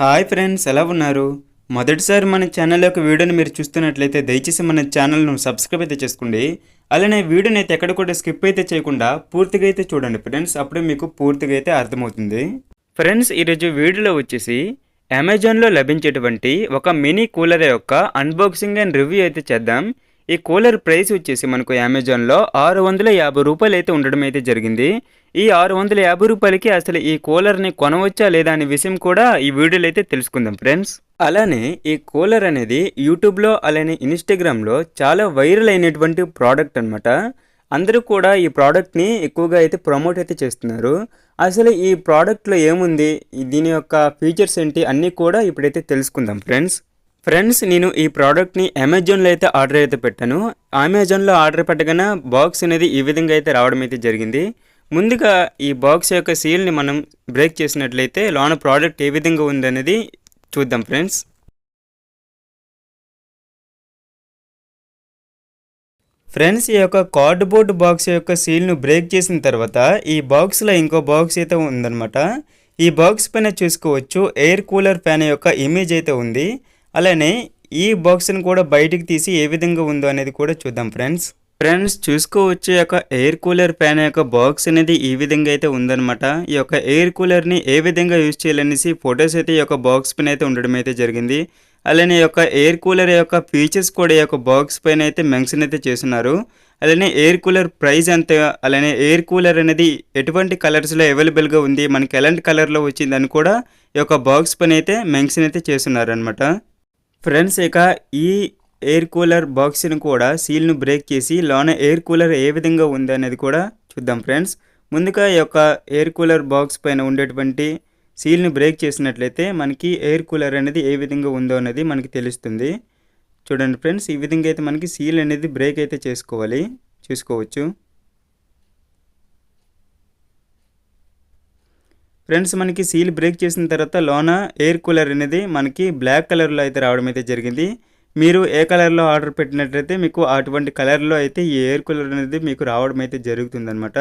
Hi friends ఎలా ఉన్నారు? మొదటిసారి మన ఛానల్ యొక్క వీడియోని మీరు చూస్తున్నట్లయితే దయచేసి మన ఛానల్ను సబ్స్క్రైబ్ అయితే చేసుకోండి. అలానే వీడియోని అయితే ఎక్కడ కూడా స్కిప్ అయితే చేయకుండా పూర్తిగా అయితే చూడండి ఫ్రెండ్స్ అప్పుడే మీకు పూర్తిగా అయితే అర్థమవుతుంది. ఫ్రెండ్స్ ఈరోజు వీడియోలో వచ్చేసి అమెజాన్లో లభించేటువంటి ఒక మినీ కూలర్ యొక్క అన్బాక్సింగ్ అండ్ రివ్యూ అయితే చేద్దాం. ఈ కూలర్ ప్రైస్ వచ్చేసి మనకు అమెజాన్లో ఆరు వందల యాభై రూపాయలు అయితే ఉండడం అయితే జరిగింది. ఈ ఆరు వందల యాభై రూపాయలకి అసలు ఈ కూలర్ని కొనవచ్చా లేదా అనే విషయం కూడా ఈ వీడియోలో అయితే తెలుసుకుందాం ఫ్రెండ్స్. అలానే ఈ కూలర్ అనేది యూట్యూబ్లో అలానే ఇన్స్టాగ్రామ్లో చాలా వైరల్ అయినటువంటి ప్రోడక్ట్ అనమాట అందరూ కూడా ఈ ప్రోడక్ట్ని ఎక్కువగా అయితే ప్రమోట్ అయితే చేస్తున్నారు. అసలు ఈ ప్రోడక్ట్లో ఏముంది? దీని యొక్క ఫీచర్స్ ఏంటి? అన్నీ కూడా ఇప్పుడైతే తెలుసుకుందాం ఫ్రెండ్స్. ఫ్రెండ్స్ నేను ఈ ప్రోడక్ట్ని అమెజాన్లో అయితే ఆర్డర్ అయితే పెట్టాను. అమెజాన్లో ఆర్డర్ పెట్టగానే బాక్స్ అనేది ఈ విధంగా అయితే రావడం అయితే జరిగింది. ముందుగా ఈ బాక్స్ యొక్క సీల్ని మనం బ్రేక్ చేసినట్లయితే లోన ప్రోడక్ట్ ఏ విధంగా ఉందనేది చూద్దాం ఫ్రెండ్స్ ఫ్రెండ్స్ ఈ యొక్క కార్డ్బోర్డ్ బాక్స్ యొక్క సీల్ను బ్రేక్ చేసిన తర్వాత ఈ బాక్స్లో ఇంకో బాక్స్ అయితే ఉందన్నమాట. ఈ బాక్స్ పైన చూసుకోవచ్చు ఎయిర్ కూలర్ ఫ్యాన్ యొక్క ఇమేజ్ అయితే ఉంది. అలానే ఈ బాక్స్ని కూడా బయటికి తీసి ఏ విధంగా ఉందో అనేది కూడా చూద్దాం ఫ్రెండ్స్. ఫ్రెండ్స్ చూసుకోవచ్చు యొక్క ఎయిర్ కూలర్ ఫ్యాన్ యొక్క బాక్స్ అనేది ఈ విధంగా అయితే ఉందన్నమాట. ఈ యొక్క ఎయిర్ కూలర్ని ఏ విధంగా యూజ్ చేయాలనేసి ఫొటోస్ అయితే ఈ యొక్క బాక్స్ పైన అయితే ఉండడం అయితే జరిగింది. అలానే ఈ యొక్క ఎయిర్ కూలర్ యొక్క ఫీచర్స్ కూడా ఈ యొక్క బాక్స్ పైన అయితే మెన్షన్ అయితే చేస్తున్నారు. అలానే ఎయిర్ కూలర్ ప్రైస్ ఎంత? అలానే ఎయిర్ కూలర్ అనేది ఎటువంటి కలర్స్లో అవైలబుల్గా ఉంది? మనకి ఎలాంటి కలర్లో వచ్చిందని కూడా ఈ యొక్క బాక్స్ పైన అయితే మెన్షన్ అయితే చేస్తున్నారు అనమాట ఫ్రెండ్స్ ఇక ఈ ఎయిర్ కూలర్ బాక్స్ని కూడా సీల్ను బ్రేక్ చేసి లోన ఎయిర్ కూలర్ ఏ విధంగా ఉంది అనేది కూడా చూద్దాం ఫ్రెండ్స్. ముందుగా ఈ యొక్క ఎయిర్ కూలర్ బాక్స్ పైన ఉండేటువంటి సీల్ని బ్రేక్ చేసినట్లయితే మనకి ఎయిర్ కూలర్ అనేది ఏ విధంగా ఉందో అనేది మనకి తెలుస్తుంది. చూడండి ఫ్రెండ్స్ ఈ విధంగా అయితే మనకి సీల్ అనేది బ్రేక్ అయితే చేసుకోవాలి. చూసుకోవచ్చు. ఫ్రెండ్స్ మనకి సీల్ బ్రేక్ చేసిన తర్వాత లోన ఎయిర్ కూలర్ అనేది మనకి బ్లాక్ కలర్లో అయితే రావడం అయితే జరిగింది. మీరు ఏ కలర్లో ఆర్డర్ పెట్టినట్లయితే మీకు అటువంటి కలర్లో అయితే ఈ ఎయిర్ కూలర్ అనేది మీకు రావడం అయితే జరుగుతుందన్నమాట.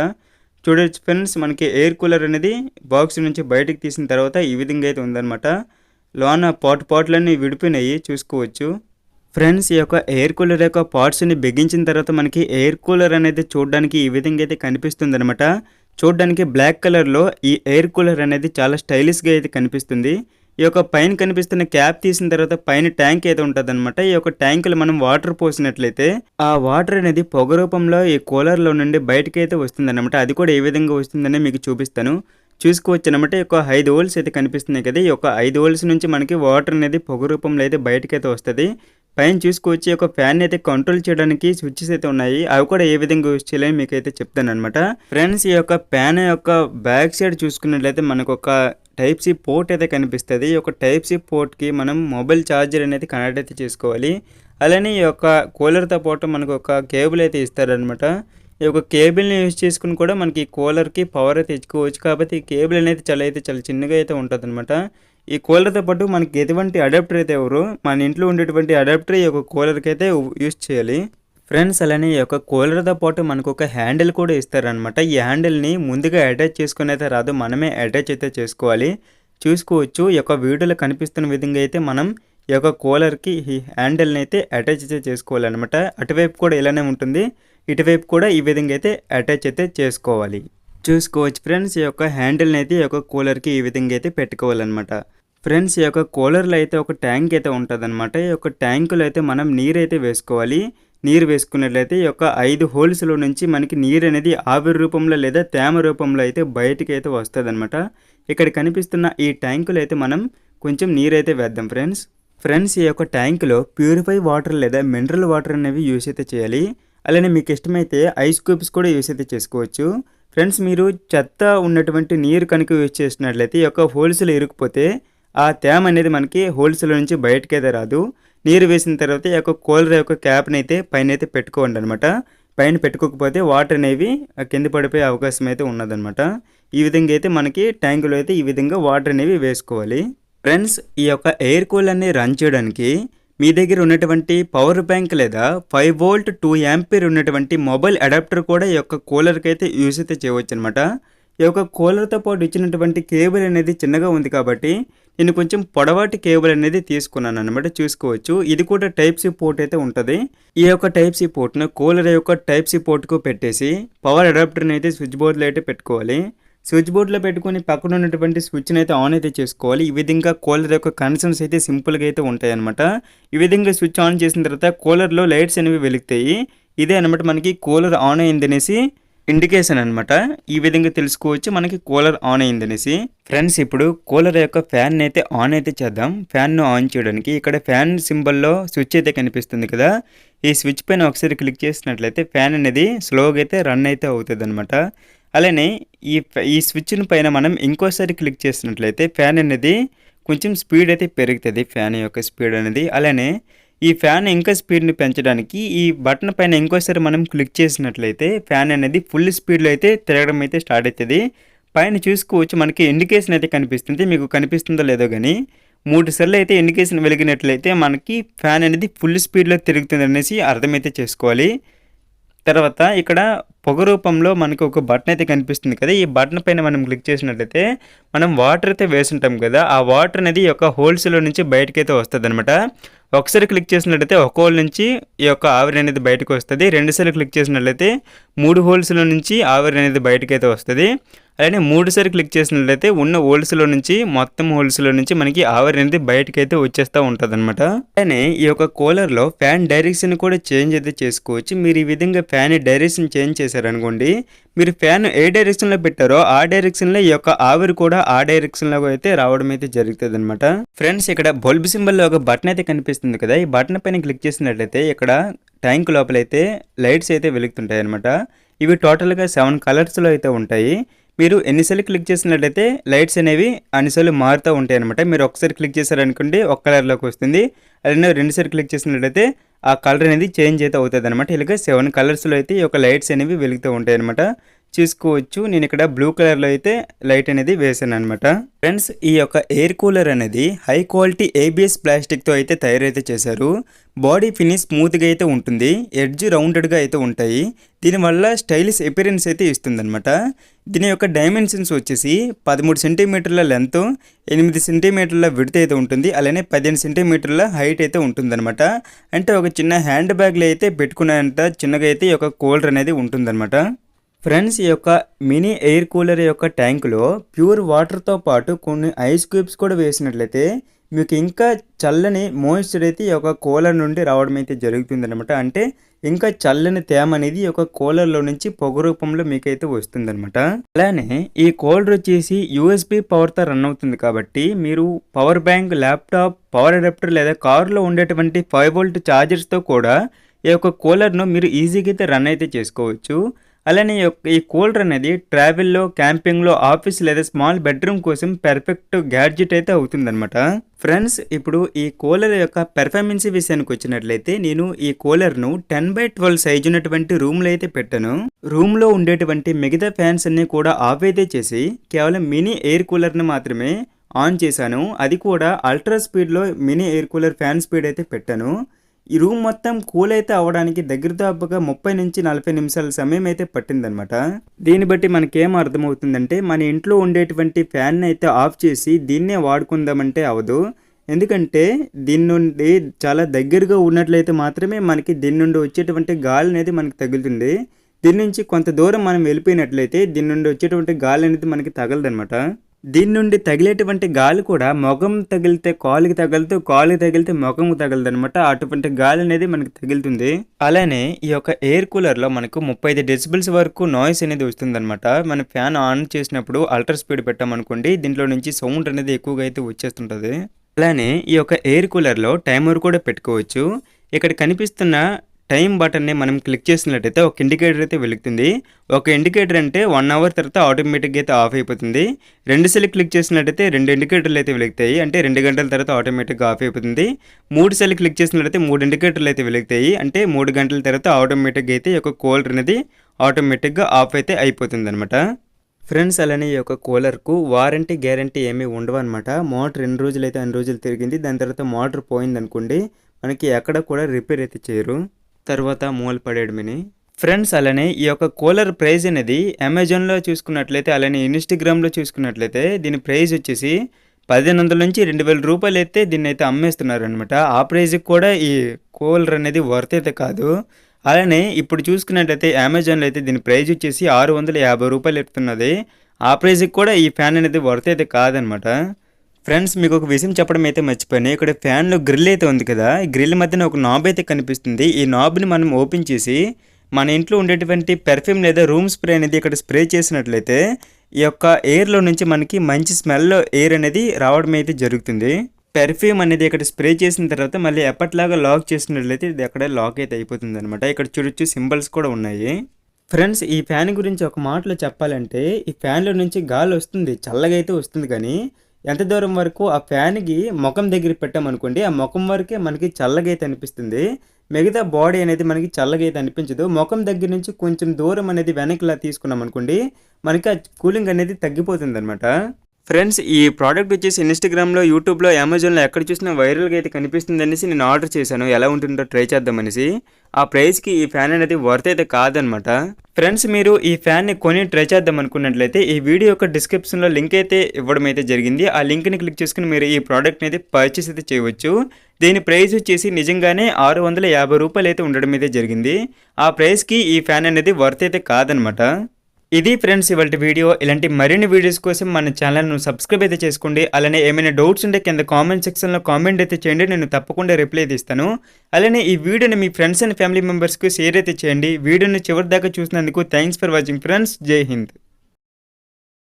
చూడొచ్చు ఫ్రెండ్స్ మనకి ఎయిర్ కూలర్ అనేది బాక్స్ నుంచి బయటకు తీసిన తర్వాత ఈ విధంగా అయితే ఉందన్నమాట. లోన పాట్ పాట్లన్నీ విడిపోయినాయి చూసుకోవచ్చు. ఫ్రెండ్స్ ఈ యొక్క ఎయిర్ కూలర్ యొక్క పార్ట్స్ని బిగించిన తర్వాత మనకి ఎయిర్ కూలర్ అనేది చూడడానికి ఈ విధంగా అయితే కనిపిస్తుంది అనమాట చూడడానికి బ్లాక్ కలర్లో ఈ ఎయిర్ కూలర్ అనేది చాలా స్టైలిష్గా అయితే కనిపిస్తుంది. ఈ యొక్క పైన కనిపిస్తున్న క్యాప్ తీసిన తర్వాత పైన ట్యాంక్ అయితే ఉంటుంది అనమాట ఈ యొక్క ట్యాంకులో మనం వాటర్ పోసినట్లయితే ఆ వాటర్ అనేది పొగ రూపంలో ఈ కూలర్లో నుండి బయటకి అయితే వస్తుంది అనమాట అది కూడా ఏ విధంగా వస్తుందని మీకు చూపిస్తాను. చూసుకోవచ్చు అనమాట ఈ యొక్క ఐదు హోల్స్ అయితే కనిపిస్తున్నాయి కదా. ఈ యొక్క ఐదు హోల్స్ నుంచి మనకి వాటర్ అనేది పొగ రూపంలో అయితే బయటకి అయితే వస్తుంది. పైన చూసుకోవచ్చు ఈ ఫ్యాన్ అయితే కంట్రోల్ చేయడానికి స్విచ్చెస్ అయితే ఉన్నాయి. అవి కూడా ఏ విధంగా యూజ్ చేయాలని మీకు అయితే చెప్తాను అనమాట ఫ్రెండ్స్ ఈ యొక్క ఫ్యాన్ యొక్క బ్యాక్ సైడ్ చూసుకున్నట్లయితే మనకు ఒక టైప్ సి పోర్ట్ అయితే కనిపిస్తుంది. ఈ యొక్క టైప్ సి పోర్ట్కి మనం మొబైల్ ఛార్జర్ అనేది కనెక్ట్ అయితే చేసుకోవాలి. అలానే ఈ యొక్క కూలర్తో పాటు మనకు ఒక కేబుల్ అయితే ఇస్తారనమాట ఈ యొక్క కేబుల్ని యూజ్ చేసుకుని కూడా మనకి కూలర్కి పవర్ అయితే ఇచ్చుకోవచ్చు కాబట్టి ఈ కేబుల్ అనేది చాలా అయితే చాలా చిన్నగా అయితే ఉంటుంది అనమాట ఈ కూలర్తో పాటు మనకి ఎటువంటి అడాప్టర్ అయితే ఎవరు మన ఇంట్లో ఉండేటువంటి అడాప్టర్ ఈ యొక్క కూలర్కి అయితే యూస్ చేయాలి. ఫ్రెండ్స్ అలానే ఈ యొక్క కూలర్తో పాటు మనకు ఒక హ్యాండిల్ కూడా ఇస్తారనమాట ఈ హ్యాండిల్ని ముందుగా అటాచ్ చేసుకుని అయితే రాదు మనమే అటాచ్ అయితే చేసుకోవాలి. చూసుకోవచ్చు ఈ యొక్క వీడియోలో కనిపిస్తున్న విధంగా అయితే మనం ఈ యొక్క కూలర్కి ఈ హ్యాండిల్ని అయితే అటాచ్ అయితే చేసుకోవాలన్నమాట. అటువైపు కూడా ఇలానే ఉంటుంది ఇటువైపు కూడా ఈ విధంగా అయితే అటాచ్ అయితే చేసుకోవాలి. చూసుకోవచ్చు ఫ్రెండ్స్ ఈ యొక్క హ్యాండిల్ని అయితే ఈ యొక్క కూలర్కి ఈ విధంగా అయితే పెట్టుకోవాలన్నమాట. ఫ్రెండ్స్ ఈ యొక్క కూలర్లో అయితే ఒక ట్యాంక్ అయితే ఉంటుందన్నమాట. ఈ యొక్క ట్యాంకులో అయితే మనం నీరు అయితే వేసుకోవాలి. నీరు వేసుకున్నట్లయితే ఈ యొక్క ఐదు హోల్స్లో నుంచి మనకి నీరు అనేది ఆవిరి రూపంలో లేదా తేమ రూపంలో అయితే బయటికి అయితే వస్తుంది ఇక్కడ కనిపిస్తున్న ఈ ట్యాంకులో అయితే మనం కొంచెం నీరు అయితే వేద్దాం ఫ్రెండ్స్. ఫ్రెండ్స్ ఈ యొక్క ట్యాంకులో ప్యూరిఫై వాటర్ లేదా మినరల్ వాటర్ అనేవి యూస్ అయితే చేయాలి. అలానే మీకు ఇష్టమైతే ఐస్ క్యూబ్స్ కూడా యూస్ అయితే చేసుకోవచ్చు. ఫ్రెండ్స్ మీరు చెత్త ఉన్నటువంటి నీరు కనుక యూజ్ చేసినట్లయితే ఈ యొక్క హోల్స్లో ఇరుక్కుపోతే ఆ తేమ అనేది మనకి హోల్సేల్ నుంచి బయటకి అయితే రాదు. నీరు వేసిన తర్వాత ఈ యొక్క కూలర్ యొక్క క్యాప్ని అయితే పైన అయితే పెట్టుకోండి అనమాట పైన పెట్టుకోకపోతే వాటర్ అనేవి కింద పడిపోయే అవకాశం అయితే ఉన్నదనమాట ఈ విధంగా అయితే మనకి ట్యాంకులో అయితే ఈ విధంగా వాటర్ అనేవి వేసుకోవాలి. ఫ్రెండ్స్ ఈ యొక్క ఎయిర్ కూలర్ని రన్ చేయడానికి మీ దగ్గర ఉన్నటువంటి పవర్ బ్యాంక్ లేదా ఫైవ్ వోల్ట్ టూ యాంపీర్ ఉన్నటువంటి మొబైల్ అడాప్టర్ కూడా ఈ యొక్క కూలర్కి అయితే యూస్ అయితే చేయవచ్చు అనమాట ఈ యొక్క కూలర్తో పాటు ఇచ్చినటువంటి కేబుల్ అనేది చిన్నగా ఉంది కాబట్టి నేను కొంచెం పొడవాటి కేబుల్ అనేది తీసుకున్నాను అనమాట చూసుకోవచ్చు. ఇది కూడా టైప్ సి పోర్ట్ అయితే ఉంటుంది. ఈ యొక్క టైప్ సి పోర్ట్ను కూలర్ యొక్క టైప్ సి పోర్ట్కు పెట్టేసి పవర్ అడాప్టర్ని అయితే స్విచ్ బోర్డ్లో అయితే పెట్టుకోవాలి. స్విచ్ బోర్డ్లో పెట్టుకొని పక్కన ఉన్నటువంటి స్విచ్ని అయితే ఆన్ అయితే చేసుకోవాలి. ఈ విధంగా కూలర్ యొక్క కనెక్షన్స్ అయితే సింపుల్గా అయితే ఉంటాయి అనమాట ఈ విధంగా స్విచ్ ఆన్ చేసిన తర్వాత కూలర్లో లైట్స్ అనేవి వెలుగుతాయి. ఇదే అనమాట మనకి కూలర్ ఆన్ అయిందనేసి ఇండికేషన్ అనమాట ఈ విధంగా తెలుసుకోవచ్చు. మనకి కూలర్ ఆన్ అయిందనేసి. ఫ్రెండ్స్ ఇప్పుడు కూలర్ యొక్క ఫ్యాన్ అయితే ఆన్ అయితే చేద్దాం. ఫ్యాన్ను ఆన్ చేయడానికి. ఇక్కడ ఫ్యాన్ సింబల్లో స్విచ్ అయితే కనిపిస్తుంది కదా. ఈ స్విచ్ పైన ఒకసారి క్లిక్ చేసినట్లయితే ఫ్యాన్ అనేది స్లోగా అయితే రన్ అయితే అవుతుంది అనమాట అలానే ఈ ఈ స్విచ్ పైన మనం ఇంకోసారి క్లిక్ చేసినట్లయితే ఫ్యాన్ అనేది కొంచెం స్పీడ్ అయితే పెరుగుతుంది. ఫ్యాన్ యొక్క స్పీడ్ అనేది. అలానే ఈ ఫ్యాన్ ఇంకా స్పీడ్ని పెంచడానికి ఈ బటన్ పైన ఇంకోసారి మనం క్లిక్ చేసినట్లయితే ఫ్యాన్ అనేది ఫుల్ స్పీడ్లో అయితే తిరగడం అయితే స్టార్ట్ అవుతుంది పైన చూసుకోవచ్చు మనకి ఇండికేషన్ అయితే కనిపిస్తుంది. మీకు కనిపిస్తుందో లేదో కానీ మూడు సార్లు అయితే ఇండికేషన్ వెలిగినట్లయితే మనకి ఫ్యాన్ అనేది ఫుల్ స్పీడ్లో తిరుగుతుంది అనేసి అర్థమైతే చేసుకోవాలి. తర్వాత ఇక్కడ పొగ రూపంలో మనకు ఒక బటన్ అయితే కనిపిస్తుంది కదా. ఈ బటన్ పైన మనం క్లిక్ చేసినట్లయితే మనం వాటర్ అయితే వేసుంటాం కదా ఆ వాటర్ అనేది ఈ యొక్క హోల్స్లో నుంచి బయటకైతే వస్తుంది అనమాట ఒకసారి క్లిక్ చేసినట్లయితే ఒక హోల్ నుంచి ఈ యొక్క ఆవిరి అనేది బయటకు వస్తుంది. రెండుసార్లు క్లిక్ చేసినట్లయితే మూడు హోల్స్లో నుంచి ఆవిరి అనేది బయటకైతే వస్తుంది. అలానే మూడుసారి క్లిక్ చేసినట్లయితే ఉన్న హోల్స్లో నుంచి మొత్తం హోల్స్లో నుంచి మనకి ఆవిరి అనేది బయటకైతే వచ్చేస్తూ ఉంటుంది అనమాట అలానే ఈ యొక్క కూలర్లో ఫ్యాన్ డైరెక్షన్ కూడా చేంజ్ అయితే చేసుకోవచ్చు. మీరు ఈ విధంగా ఫ్యాన్ డైరెక్షన్ చేంజ్ చేశారనుకోండి మీరు ఫ్యాన్ ఏ డైరెక్షన్లో పెట్టారో ఆ డైరెక్షన్లో ఈ యొక్క ఆవిరి కూడా ఆ డైరెక్షన్లో అయితే రావడం అయితే జరుగుతుంది అనమాట ఫ్రెండ్స్ ఇక్కడ బల్బ్ సింబల్లో ఒక బటన్ అయితే కనిపిస్తుంది కదా. ఈ బటన్ పైన క్లిక్ చేసినట్లయితే ఇక్కడ ట్యాంక్ లోపలైతే లైట్స్ అయితే వెలుగుతుంటాయి అనమాట ఇవి టోటల్గా సెవెన్ కలర్స్లో అయితే ఉంటాయి. మీరు ఎన్నిసార్లు క్లిక్ చేసినట్లయితే లైట్స్ అనేవి అన్నిసార్లు మారుతూ ఉంటాయి అనమాట మీరు ఒకసారి క్లిక్ చేశారనుకోండి ఒక కలర్లోకి వస్తుంది. అలానే రెండుసార్లు క్లిక్ చేసినట్లయితే ఆ కలర్ అనేది చేంజ్ అయితే అవుతుంది అనమాట ఇలాగ సెవెన్ కలర్స్లో అయితే ఈ యొక్క లైట్స్ అనేవి వెలుగుతూ ఉంటాయి అనమాట చూసుకోవచ్చు. నేను ఇక్కడ బ్లూ కలర్లో అయితే లైట్ అనేది వేసాను అనమాట ఫ్రెండ్స్ ఈ యొక్క ఎయిర్ కూలర్ అనేది హై క్వాలిటీ ఏబిఎస్ ప్లాస్టిక్తో అయితే తయారైతే చేశారు. బాడీ ఫినిష్ స్మూత్గా అయితే ఉంటుంది. ఎడ్జ్ రౌండెడ్గా అయితే ఉంటాయి. దీనివల్ల స్టైలిష్ ఎపిరెన్స్ అయితే ఇస్తుందన్నమాట. దీని యొక్క డైమెన్షన్స్ వచ్చేసి పదమూడు సెంటీమీటర్ల లెంత్ ఎనిమిది సెంటీమీటర్ల విడత అయితే ఉంటుంది. అలానే పదిహేను సెంటీమీటర్ల హైట్ అయితే ఉంటుందన్నమాట. అంటే ఒక చిన్న హ్యాండ్ బ్యాగ్లో అయితే పెట్టుకునేంత చిన్నగా అయితే ఈ యొక్క కూలర్ అనేది ఉంటుందన్నమాట. ఫ్రెండ్స్ ఈ యొక్క మినీ ఎయిర్ కూలర్ యొక్క ట్యాంకులో ప్యూర్ వాటర్తో పాటు కొన్ని ఐస్ క్యూబ్స్ కూడా వేసినట్లయితే మీకు ఇంకా చల్లని మోయిశ్చర్ అయితే ఈ యొక్క కూలర్ నుండి రావడం అయితే జరుగుతుందనమాట అంటే ఇంకా చల్లని తేమ అనేది ఒక కూలర్లో నుంచి పొగ రూపంలో మీకైతే వస్తుందన్నమాట. అలానే ఈ కూలర్ వచ్చేసి యూఎస్బి పవర్తో రన్ అవుతుంది కాబట్టి మీరు power bank laptop power adapter లేదా కారులో ఉండేటువంటి ఫైవ్ వోల్ట్ ఛార్జర్స్తో కూడా ఈ యొక్క కూలర్ను మీరు ఈజీగా అయితే రన్ అయితే చేసుకోవచ్చు. అలానే ఈ కూలర్ అనేది ట్రావెల్లో క్యాంపింగ్లో ఆఫీస్ లేదా స్మాల్ బెడ్రూమ్ కోసం పెర్ఫెక్ట్ గ్యాడ్జెట్ అయితే అవుతుందన్నమాట. ఫ్రెండ్స్ ఇప్పుడు ఈ కూలర్ యొక్క పెర్ఫార్మెన్స్ విషయానికి వచ్చినట్లయితే నేను ఈ కూలర్ను టెన్ బై ట్వెల్వ్ సైజ్ ఉన్నటువంటి రూమ్లో అయితే పెట్టాను. రూమ్లో ఉండేటువంటి మిగతా ఫ్యాన్స్ అన్ని కూడా ఆఫ్ అయితే చేసి కేవలం మినీ ఎయిర్ కూలర్ని మాత్రమే ఆన్ చేశాను. అది కూడా అల్ట్రా స్పీడ్లో mini air cooler fan speed అయితే పెట్టాను. ఈ రూమ్ మొత్తం కూల్ అయితే అవ్వడానికి దగ్గర దాపుగా ముప్పై నుంచి నలభై నిమిషాల సమయం అయితే పట్టిందనమాట దీన్ని బట్టి మనకేం అర్థమవుతుందంటే మన ఇంట్లో ఉండేటువంటి ఫ్యాన్ అయితే ఆఫ్ చేసి దీన్నే వాడుకుందామంటే అవదు. ఎందుకంటే దీని నుండి చాలా దగ్గరగా ఉన్నట్లయితే మాత్రమే మనకి దీని నుండి వచ్చేటువంటి గాలి అనేది మనకి తగులుతుంది. దీని నుంచి కొంత దూరం మనం వెళ్ళిపోయినట్లయితే దీని నుండి వచ్చేటువంటి గాలి అనేది మనకి తగలదనమాట దీని నుండి తగిలేటువంటి గాలి కూడా ముఖం తగిలితే కాలుకి తగులుతూ కాలుకి తగిలితే మొగం తగలదు అనమాట అటువంటి గాలి అనేది మనకి తగులుతుంది. అలానే ఈ యొక్క ఎయిర్ కూలర్లో మనకు ముప్పై ఐదు డెసిబిల్స్ వరకు నాయిస్ అనేది వస్తుందన్నమాట. మన ఫ్యాన్ ఆన్ చేసినప్పుడు అల్ట్రా స్పీడ్ పెట్టామనుకోండి దీంట్లో నుంచి సౌండ్ అనేది ఎక్కువగా అయితే వచ్చేస్తుంటుంది. అలానే ఈ యొక్క ఎయిర్ కూలర్లో టైమర్ కూడా పెట్టుకోవచ్చు. ఇక్కడ కనిపిస్తున్న టైం బటన్ని మనం క్లిక్ చేసినట్టయితే ఒక ఇండికేటర్ అయితే వెలుగుతుంది. ఒక ఇండికేటర్ అంటే వన్ అవర్ తర్వాత ఆటోమేటిక్గా అయితే ఆఫ్ అయిపోతుంది. రెండు సెల్ క్లిక్ చేసినట్టయితే రెండు ఇండికేటర్లు అయితే వెలుగుతాయి. అంటే రెండు గంటల తర్వాత ఆటోమేటిక్గా ఆఫ్ అయిపోతుంది. మూడు సెల్ క్లిక్ చేసినట్టయితే మూడు ఇండికేటర్లు అయితే వెలుగుతాయి. అంటే మూడు గంటల తర్వాత ఆటోమేటిక్గా అయితే ఈ కూలర్ అనేది ఆటోమేటిక్గా ఆఫ్ అయితే అయిపోతుంది అనమాట ఫ్రెండ్స్ అలానే ఈ యొక్క కూలర్కు వారంటీ గ్యారంటీ ఏమీ ఉండవు అనమాట మోటార్ ఎన్ని రోజులు అయితే అన్ని రోజులు తిరిగింది. దాని తర్వాత మోటార్ పోయిందనుకోండి మనకి ఎక్కడ కూడా రిపేర్ అయితే చేయరు. తర్వాత మూల పడేయడమని ఫ్రెండ్స్ అలానే ఈ యొక్క కూలర్ ప్రైస్ అనేది అమెజాన్లో చూసుకున్నట్లయితే అలానే ఇన్స్టాగ్రామ్లో చూసుకున్నట్లయితే దీని ప్రైస్ వచ్చేసి పదిహేను వందల నుంచి రెండు వేల రూపాయలు అయితే దీన్ని అయితే అమ్మేస్తున్నారు అనమాట ఆ ప్రైజ్కి కూడా ఈ కూలర్ అనేది వర్త్ అయితే కాదు. అలానే ఇప్పుడు చూసుకున్నట్లయితే అమెజాన్లో అయితే దీని ప్రైజ్ వచ్చేసి ఆరు వందల యాభై రూపాయలు ఎత్తున్నది ఆ ప్రైజ్కి కూడా ఈ ఫ్యాన్ అనేది వర్త్ అయితే కాదనమాట ఫ్రెండ్స్ మీకు ఒక విషయం చెప్పడం అయితే మర్చిపోయాను. ఇక్కడ ఫ్యాన్లో గ్రిల్ అయితే ఉంది కదా ఈ గ్రిల్ మధ్యన ఒక నాబ్ అయితే కనిపిస్తుంది. ఈ నాబ్ని మనం ఓపెన్ చేసి మన ఇంట్లో ఉండేటువంటి పెర్ఫ్యూమ్ లేదా రూమ్ స్ప్రే అనేది ఇక్కడ స్ప్రే చేసినట్లయితే ఈ యొక్క ఎయిర్లో నుంచి మనకి మంచి స్మెల్ ఎయిర్ అనేది రావడం అయితే జరుగుతుంది. పెర్ఫ్యూమ్ అనేది ఇక్కడ స్ప్రే చేసిన తర్వాత మళ్ళీ ఎప్పటిలాగా లాక్ చేసినట్లయితే ఇది అక్కడే లాక్ అయితే అయిపోతుంది అనమాట ఇక్కడ చూడొచ్చు సింబల్స్ కూడా ఉన్నాయి. ఫ్రెండ్స్ ఈ ఫ్యాన్ గురించి ఒక మాటలో చెప్పాలంటే ఈ ఫ్యాన్లో నుంచి గాలి వస్తుంది చల్లగా అయితే వస్తుంది కానీ ఎంత దూరం వరకు ఆ ఫ్యాన్కి ముఖం దగ్గర పెట్టామనుకోండి ఆ ముఖం వరకే మనకి చల్లగైతే అనిపిస్తుంది. మిగతా బాడీ అనేది మనకి చల్లగైతే అనిపించదు. ముఖం దగ్గర నుంచి కొంచెం దూరం అనేది వెనక్కిలా తీసుకున్నాం అనుకోండి మనకి ఆ కూలింగ్ అనేది తగ్గిపోతుంది అనమాట ఫ్రెండ్స్ ఈ ప్రోడక్ట్ వచ్చేసి ఇన్స్టాగ్రామ్లో యూట్యూబ్లో అమెజాన్లో ఎక్కడ చూసినా వైరల్గా అయితే కనిపిస్తుంది అనేసి నేను ఆర్డర్ చేశాను. ఎలా ఉంటుందో ట్రై చేద్దామనేసి ఆ ప్రైస్కి ఈ ఫ్యాన్ అనేది వర్త్ అయితే కాదనమాట. ఫ్రెండ్స్ మీరు ఈ ఫ్యాన్ని కొని ట్రై చేద్దాం అనుకున్నట్లయితే ఈ వీడియో యొక్క డిస్క్రిప్షన్లో లింక్ అయితే ఇవ్వడం అయితే జరిగింది. ఆ లింక్ని క్లిక్ చేసుకుని మీరు ఈ ప్రోడక్ట్ని అయితే పర్చేస్ అయితే చేయవచ్చు. దీని ప్రైస్ వచ్చేసి నిజంగానే ఆరు వందల యాభై రూపాయలు అయితే ఉండడం అయితే జరిగింది. ఆ ప్రైస్కి ఈ ఫ్యాన్ అనేది వర్త్ అయితే కాదనమాట. ఇది ఫ్రెండ్స్ ఇవాళ వీడియో. ఇలాంటి మరిన్ని వీడియోస్ కోసం మన ఛానల్ను సబ్స్క్రైబ్ అయితే చేసుకోండి. అలానే ఏమైనా డౌట్స్ ఉంటే కింద కామెంట్ సెక్షన్లో కామెంట్ అయితే చేయండి. నేను తప్పకుండా రిప్లై తీస్తాను. ఇస్తాను అలానే ఈ వీడియోని మీ ఫ్రెండ్స్ అండ్ ఫ్యామిలీ మెంబర్స్కి షేర్ అయితే చేయండి. వీడియోని చివరి దాకా చూసినందుకు థ్యాంక్స్ ఫర్ వాచింగ్ ఫ్రెండ్స్. జై హింద్.